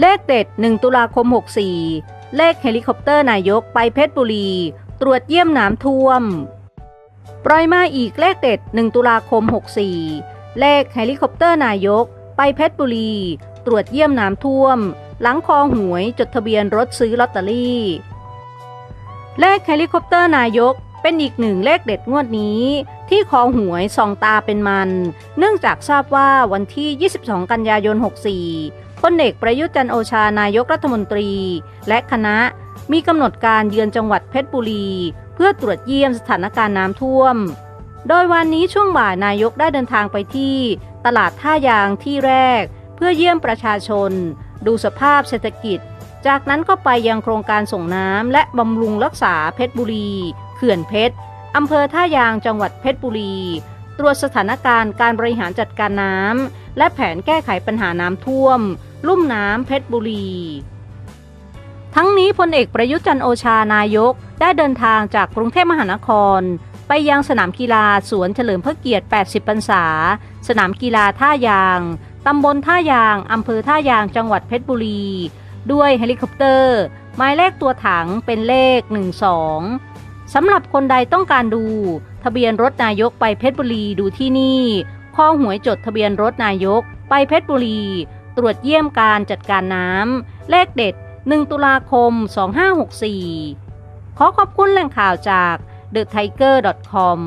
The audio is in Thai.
เลขเด็ด 1 ตุลาคม 64 เลขเฮลิคอปเตอร์นายกไปเพชรบุรี ตรวจเยี่ยมน้ำท่วม ปล่อยมาอีกเลขเด็ด 1 ตุลาคม 64 เลขเฮลิคอปเตอร์นายก ไปเพชรบุรี ตรวจเยี่ยมน้ำท่วม หลังคอหวยจดทะเบียนรถซื้อลอตเตอรี่ เลขเฮลิคอปเตอร์นายกเป็นอีกหนึ่งเลขเด็ดงวดนี้ ที่คอหวยส่องตาเป็นมัน เนื่องจากทราบว่าวันที่ 22 กันยายน 64 พลเอกประยุทธ์จันโอชานายกรัฐมนตรี และคณะมีกำหนดการเยือนจังหวัดเพชรบุรี เพื่อตรวจเยี่ยมสถานการณ์น้ำท่วม โดยวันนี้ช่วงบ่ายนายกได้เดินทางไปที่ตลาดท่ายางที่แรก เพื่อเยี่ยมประชาชน ดูสภาพเศรษฐกิจ จากนั้นก็ไปยังโครงการส่งน้ำและบำรุงรักษาเพชรบุรี เขื่อนเพชรอำเภอท่ายางจังหวัดเพชรบุรี ตรวจสถานการณ์การบริหารจัดการน้ำและแผนแก้ไขปัญหาน้ำท่วม ลุ่มน้ำเพชรบุรี ทั้งนี้พลเอกประยุทธ์จันโอชานายกได้เดินทางจากกรุงเทพมหานคร ไปยังสนามกีฬาสวนเฉลิมพระเกียรติ 80 พรรษา สนามกีฬาท่ายาง ตำบลท่ายาง อำเภอท่ายาง จังหวัดเพชรบุรี ด้วยเฮลิคอปเตอร์ หมายเลขตัวถังเป็นเลข 12สำหรับคนใดต้องการดู ทะเบียนรถนายกไปเพชรบุรีดูที่นี่ ข้อหวยจดทะเบียนรถนายกไปเพชรบุรี ตรวจเยี่ยมการจัดการน้ำเลขเด็ด 1 ตุลาคม 2564 ขอขอบคุณแหล่งข่าวจาก thetiger.com